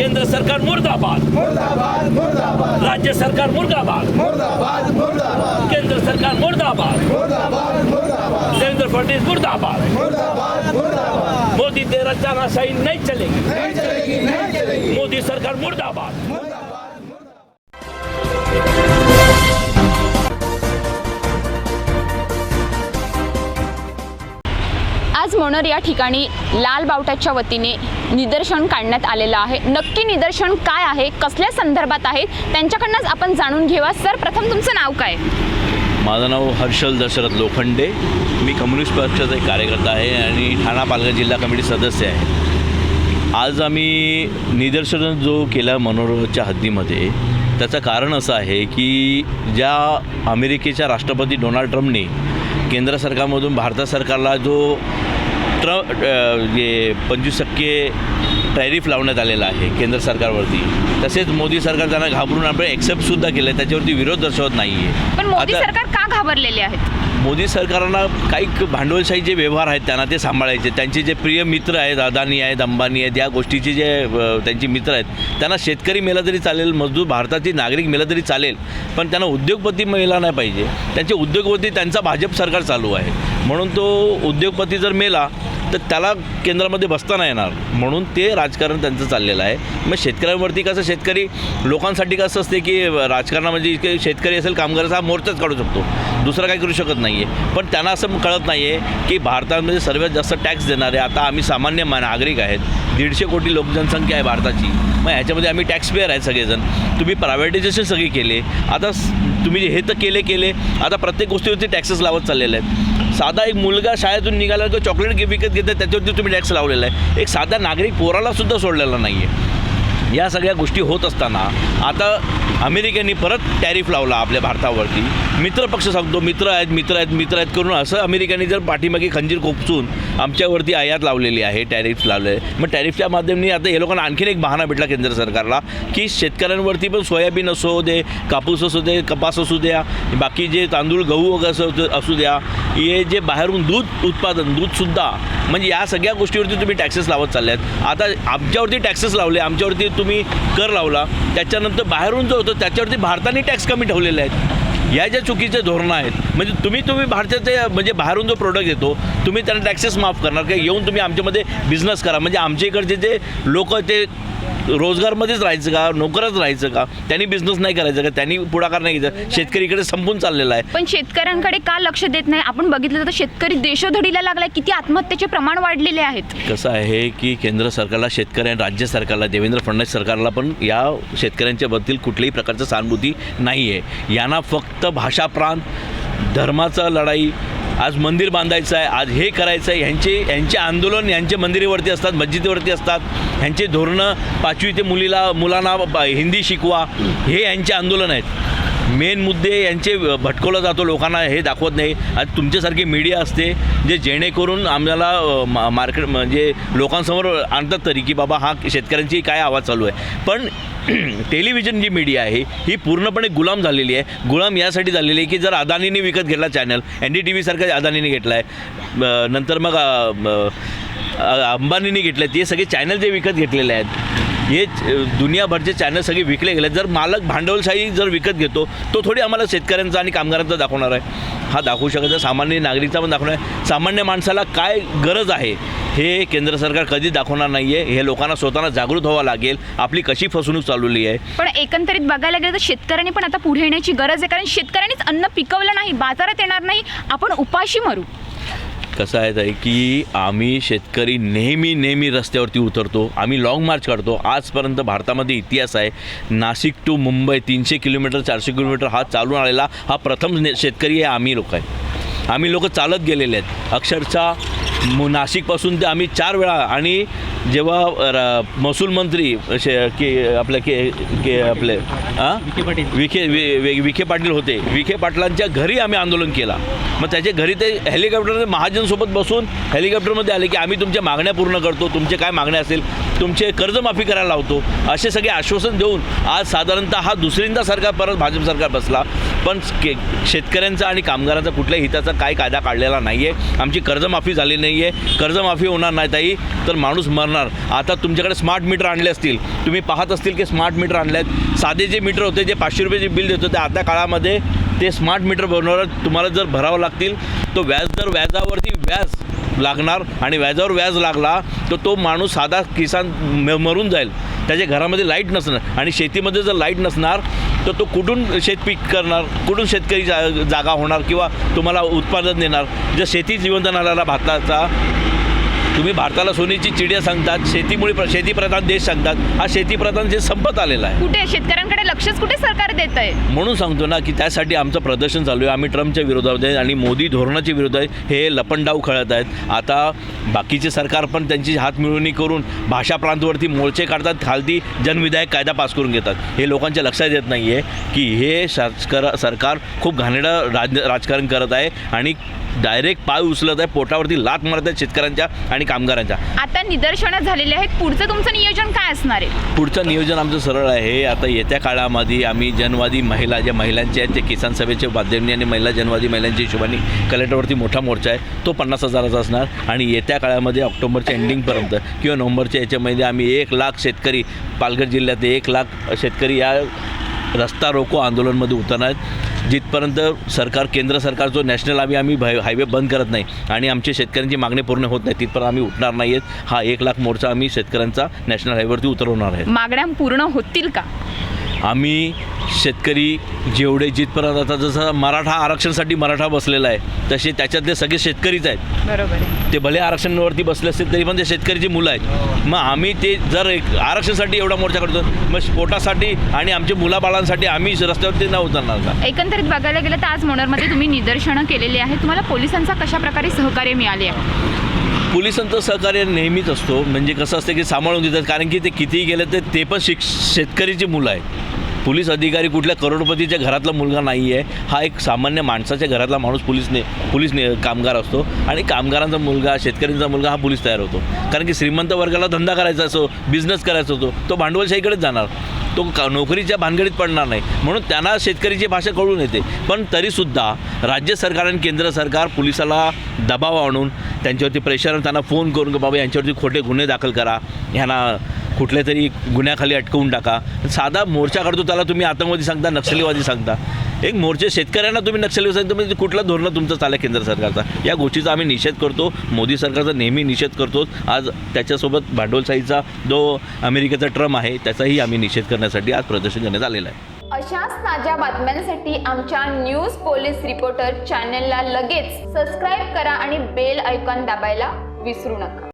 केंद्र सरकार मुर्दाबाद. मुर्दाबाद मुर्दाबाद. राज्य सरकार मुर्दाबाद. मुर्दाबाद मुर्दाबाद. केंद्र सरकार मुर्दाबाद. मुर्दाबाद मुर्दाबाद. देवेंद्र फडणवीस मुर्दाबाद. मुर्दाबाद मुर्दाबाद. मोदी तेरा तानाशाही नहीं चलेगी. नहीं चलेगी नहीं चलेगी. मोदी सरकार मुर्दाबाद. आज या ठिकाणी लाल बावट्याच्या वतीने निदर्शन काढण्यात आलेलं आहे. नक्की निदर्शन काय आहे? कसल्या संदर्भात आहेत त्यांच्याकडनंच आपण जाणून घेऊया. सर प्रथम तुमचं नाव काय? माझं नाव हर्षल दशरथ लोखंडे. मी कम्युनिस्ट पक्षाचा एक कार्यकर्ता आहे आणि ठाणा पालघर जिल्हा कमिटी सदस्य आहे. आज आम्ही निदर्शन जो केला मनोरच्या हद्दीमध्ये त्याचं कारण असं आहे की ज्या अमेरिकेच्या राष्ट्रपती डोनाल्ड ट्रम्पने केंद्र सरकारमधून भारत सरकारला जो ट्र जे पंचवीस टक्के टॅरिफ लावण्यात आलेला आहे केंद्र सरकारवरती. तसेच मोदी सरकार त्यांना घाबरून आपण एक्सेप्टसुद्धा केलं त्याच्यावरती विरोध दर्शवत नाही आहे पण मोदी सरकार का घाबरलेले आहेत? मोदी सरकारला काही भांडवलशाही जे व्यवहार आहेत त्यांना ते सांभाळायचे. त्यांचे जे प्रिय मित्र आहेत अदानी आहेत अंबानी आहेत या गोष्टीचे जे त्यांचे मित्र आहेत त्यांना शेतकरी मेला तरी चालेल मजदूर भारताचे नागरिक मेला तरी चालेल पण त्यांना उद्योगपती मेला नाही पाहिजे. त्यांचे उद्योगपती त्यांचा भाजप सरकार चालू आहे. म्हणून तो उद्योगपती जर मेला तर त्याला केंद्रामध्ये बसता नाही येणार. म्हणून ते राजकारण त्यांचं चाललेलं आहे. मग शेतकऱ्यांवरती कसं शेतकरी लोकांसाठी कसं असते की राजकारणामध्ये इतके शेतकरी असेल कामगाराचा हा मोर्चाच काढू शकतो. दुसरं काही करू शकत नाही आहे पण त्यांना असं कळत नाही आहे की भारतामध्ये सर्वात जास्त टॅक्स देणारे आता आम्ही सामान्य नागरिक आहेत. दीडशे कोटी लोकजनसंख्या आहे भारताची. मग ह्याच्यामध्ये आम्ही टॅक्सपेअर आहे आहेत सगळेजण. तुम्ही प्रायव्हेटायझेशन सगळे केले. आता तुम्ही हे तर केले केले. आता प्रत्येक गोष्टीवरती टॅक्सेस लावत चाललेले आहेत. साधा एक मुलगा शाळेतून निघाला तो चॉकलेट विकत घेतात त्याच्यावरती तुम्ही टॅक्स लावलेला आहे. एक साधा नागरिक पोरालासुद्धा सोडलेला नाही आहे या सगळ्या गोष्टी होत असताना आता अमेरिकेने परत टॅरिफ लावला आपल्या भारतावरती. मित्रपक्ष सांगतो मित्र आहेत मित्र आहेत मित्र आहेत करून असं अमेरिकेने जर पाठीमागे खंजीर खोपसून आमच्यावरती आयात लावलेली आहे टॅरिफ लावले मग टॅरिफच्या माध्यमाने आता हे लोकांना आणखीन एक बहाणा भेटला केंद्र सरकारला की शेतकऱ्यांवरती पण सोयाबीन असो दे कापूस असू दे कपास असू द्या बाकी जे तांदूळ गहू वगैरे असं असू द्या हे जे बाहेरून दूध उत्पादन दूधसुद्धा म्हणजे या सगळ्या गोष्टीवरती तुम्ही टॅक्सेस लावत चालले आहेत. आता आमच्यावरती टॅक्सेस लावले आमच्यावरती तुम्ही कर लावला त्याच्यानंतर बाहेरून जो होतो त्याच्यावरती भारताने टॅक्स कमी ठेवलेले आहेत. या ज्या चुकीचे धोरणं आहेत म्हणजे तुम्ही तुम्ही भारताचे म्हणजे बाहेरून जो प्रोडक्ट येतो तुम्ही त्यांना टॅक्सेस माफ करणार का येऊन तुम्ही आमच्यामध्ये बिझनेस करा. म्हणजे आमच्या इकडचे जे लोक ते रोजगारमध्येच राहायचं का? नोकरच राहायचं का? त्यांनी बिझनेस नाही करायचं का? त्यांनी पुढाकार नाही घ्यायचा. शेतकरी इकडे संपून चाललेला आहे. पण शेतकऱ्यांकडे का लक्ष देत नाही? आपण बघितलं तर शेतकरी देशोधडीला लागलाय. किती आत्महत्येचे प्रमाण वाढलेले आहेत. कसं आहे की केंद्र सरकारला शेतकऱ्या राज्य सरकारला देवेंद्र फडणवीस सरकारला पण या शेतकऱ्यांच्या बद्दल कुठल्याही प्रकारचं सहानुभूती नाही आहे यांना फक्त भाषा प्रांत धर्माचा लढाई आज मंदिर बांधायचं आहे आज हे करायचं आहे. ह्यांचे ह्यांचे आंदोलन यांचे मंदिरावरती असतात मस्जिदीवरती असतात. ह्यांचे धोरणं पाचवी ते मुलीला मुलांना हिंदी शिकवा हे यांचे आंदोलन आहेत. मेन मुद्दे यांचे भटकवला जातो लोकांना हे दाखवत नाही. आज तुमच्यासारखी मीडिया असते जे जेणेकरून आम्हाला मा मार्केट म्हणजे लोकांसमोर आणतात तरी की बाबा हा शेतकऱ्यांची काय आवाज चालू आहे. पण टेलिव्हिजन जी मीडिया आहे ही पूर्णपणे गुलाम झालेली आहे. गुलाम यासाठी झालेली आहे की जर अदानीने विकत घेतला चॅनल एन डी टी व्हीसारखा अदानीने घेतला आहे नंतर मग अंबानीने घेतलं आहे अंबानीने घेतले ते सगळे चॅनल जे विकत घेतलेले आहेत हे दुनियाभरचे चॅनल सगळे विकले गेले जर मालक भांडवलशाही जर विकत घेतो तो थोडी आम्हाला शेतकऱ्यांचा आणि कामगारांचा दाखवणार आहे. हा दाखवू शकत सामान्य नागरिकचा पण दाखवणार आहे सामान्य माणसाला काय गरज आहे हे केंद्र सरकार कधीच दाखवणार नाही आहे हे लोकांना स्वतःला जागृत व्हावं लागेल. आपली कशी फसवणूक चालवली आहे? पण एकंदरीत बघायला गेलं तर शेतकऱ्यांनी पण आता पुढे येण्याची गरज आहे. कारण शेतकऱ्यांनीच अन्न पिकवलं नाही बाजारात येणार नाही. आपण उपाशी मरू. कसं आहे ताई की आम्ही शेतकरी नेहमी नेहमी रस्त्यावरती उतरतो. आम्ही लाँग मार्च काढतो. आजपर्यंत भारतामध्ये इतिहास आहे नाशिक टू मुंबई तीनशे किलोमीटर चारशे किलोमीटर हा चालून आलेला हा प्रथम शेतकरी आहे आम्ही लोक आहे. आम्ही लोक चालत गेलेले आहेत. अक्षरशः नाशिकपासून ते आम्ही चार वेळा आणि जेव्हा महसूल मंत्री के आपले के के आपले हां विखे वि- वि- विखे पाटील होते. विखे पाटलांच्या घरी आम्ही आंदोलन केला. मग त्याच्या घरी ते हेलिकॉप्टरमध्ये महाजनसोबत बसून हेलिकॉप्टरमध्ये आले की आम्ही तुमच्या मागण्या पूर्ण करतो तुमचे काय मागण्या असेल तुमचे कर्जमाफी करायला लावतो. असे सगळे आश्वासन देऊन आज साधारणतः हा दुसऱ्यांदा सरकार परत भाजप सरकार बसला. पण के शेतकऱ्यांचा आणि कामगारांचा कुठल्याही हिताचा काय कायदा काढलेला नाही आहे आमची कर्जमाफी झाली नाही आहे कर्जमाफी होणार नाही ताई. तर माणूस करणार. आता तुमच्याकडे स्मार्ट मीटर आणले असतील. तुम्ही पाहत असतील की स्मार्ट मीटर आणले आहेत. साधे जे मीटर होते जे पाचशे रुपयाचे बिल देत होते आता काळामध्ये ते स्मार्ट मीटर बनवणार तुम्हाला जर भरावं लागतील तो व्याज दर व्याजावरती व्याज लागणार आणि व्याजावर व्याज लागला तर तो माणूस साधा किसान म- मरून जाईल. त्याच्या घरामध्ये लाइट नसणार आणि शेतीमध्ये जर लाइट नसणार तर तो कुठून शेतपीक करणार कुठून शेतकरी जा जागा होणार किंवा तुम्हाला उत्पादन देणार? जर शेती जिवंत भाताचा तुम्ही भारताला सोन्याची चिडिया सांगतात शेतीमुळे प्र शेतीप्रधान देश सांगतात. हा शेतीप्रधान देश संपत आलेला आहे. कुठे? शेतकऱ्यांकडे लक्षच कुठे सरकार देत आहे? म्हणून सांगतो ना की त्यासाठी आमचं प्रदर्शन चालू आहे. आम्ही ट्रम्पच्या विरोधात आहे आणि मोदी धोरणाच्या विरोधात हे लपंडाव खेळत आहेत. आता बाकीचे सरकार पण त्यांची हात मिळवणी करून भाषा प्रांतवरती मोर्चे काढतात. खालती जनविधायक कायदा पास करून घेतात. हे लोकांच्या लक्षात येत नाही आहे की हे शासकर सरकार खूप घाणेरडं राज राजकारण करत आहे आणि डायरेक्ट पाय उचलत आहे पोटावरती लात मारत आहेत शेतकऱ्यांच्या आणि कामगारांच्या. आता निदर्शनं झालेली आहेत पुढचं तुमचं नियोजन काय असणार आहे? पुढचं नियोजन आमचं सरळ आहे. आता येत्या काळामध्ये आम्ही जनवादी महिला ज्या महिलांचे आहेत ते किसान सभेचे माध्यमाने आणि महिला जनवादी महिलांच्या हिशोबाने कलेक्टरवरती मोठा मोर्चा आहे. तो पन्नास हजाराचा असणार. आणि येत्या काळामध्ये ऑक्टोबरच्या एंडिंगपर्यंत किंवा नोव्हेंबरच्या याच्यामध्ये आम्ही एक लाख शेतकरी पालघर जिल्ह्यातले एक लाख शेतकरी या रस्ता रोको आंदोलनमध्ये उतरणार आहेत. जिथपर्यंत सरकार केंद्र सरकार जो नॅशनल आम्ही आम्ही हायवे बंद करत नाही आणि आमच्या शेतकऱ्यांची मागणी पूर्ण होत नाही तिथपर्यंत आम्ही उठणार नाही आहेत हा एक लाख मोर्चा आम्ही शेतकऱ्यांचा नॅशनल हायवेवरती उतरवणार आहे. मागण्या पूर्ण होतील का? आम्ही शेतकरी जेवढे जिथपर्यंत आता जसं मराठा आरक्षणासाठी मराठा बसलेला आहे तसे त्याच्यातले सगळे शेतकरीच आहेत. बरोबर आहे. ते भले आरक्षणावरती बसले असतील तरी पण ते शेतकरीची मुलं आहेत. मग आम्ही ते जर एक आरक्षणासाठी एवढा मोर्चा करतो मग स्पोटासाठी आणि आमच्या मुलाबाळांसाठी आम्ही रस्त्यावरती न उतरणार का? एकंदरीत बघायला गेलं तर आज मोनरमध्ये तुम्ही निदर्शनं केलेली आहेत. तुम्हाला पोलिसांचा कशा प्रकारे सहकार्य मिळाले आहे? पोलिसांचं सहकार्य नेहमीच असतो. म्हणजे कसं असतं की सांभाळून देतात कारण की ते कितीही गेलं तर ते पण शिक शेतकरीची मुलं आहेत. पोलीस अधिकारी कुठल्या करोडपतीच्या घरातला मुलगा नाही आहे हा एक सामान्य माणसाच्या घरातला माणूस पोलीसने पोलीस ने कामगार असतो. आणि कामगारांचा मुलगा शेतकऱ्यांचा मुलगा हा पोलीस तयार होतो. कारण की श्रीमंत वर्गाला धंदा करायचा असो बिझनेस करायचा होतो तो भांडवलशाहीकडेच जाणार. तो का नोकरीच्या भानगडीत पडणार नाही. म्हणून त्यांना शेतकरीची भाषा कळून येते. पण तरीसुद्धा राज्य सरकार आणि केंद्र सरकार पोलिसाला दबाव आणून त्यांच्यावरती प्रेशर त्यांना फोन करून की बाबा यांच्यावरती खोटे गुन्हे दाखल करा. ह्यांना कुठल्या तरी गुन्ह्याखाली अटकवून टाका. साधा मोर्चा काढतो त्याला तुम्ही आतंकवादी सांगता नक्षलीवादी सांगता. एक मोर्चे शेतकऱ्यांना तुम्ही नक्षलवादी सांगता म्हणजे कुठलं धोरणं तुमचं चाललं आहे केंद्र सरकारचा? या गोष्टीचा आम्ही निषेध करतो. मोदी सरकारचा नेहमी निषेध करतो. आज त्याच्यासोबत भांडवलशाहीचा जो अमेरिकेचा ट्रम आहे त्याचाही आम्ही निषेध करण्यासाठी आज प्रदर्शन करण्यात आलेलं आहे. अशाच ताज्या बातम्यांसाठी आमच्या न्यूज पोलीस रिपोर्टर चॅनलला लगेच सबस्क्राईब करा आणि बेल ऐकॉन दाबायला विसरू नका.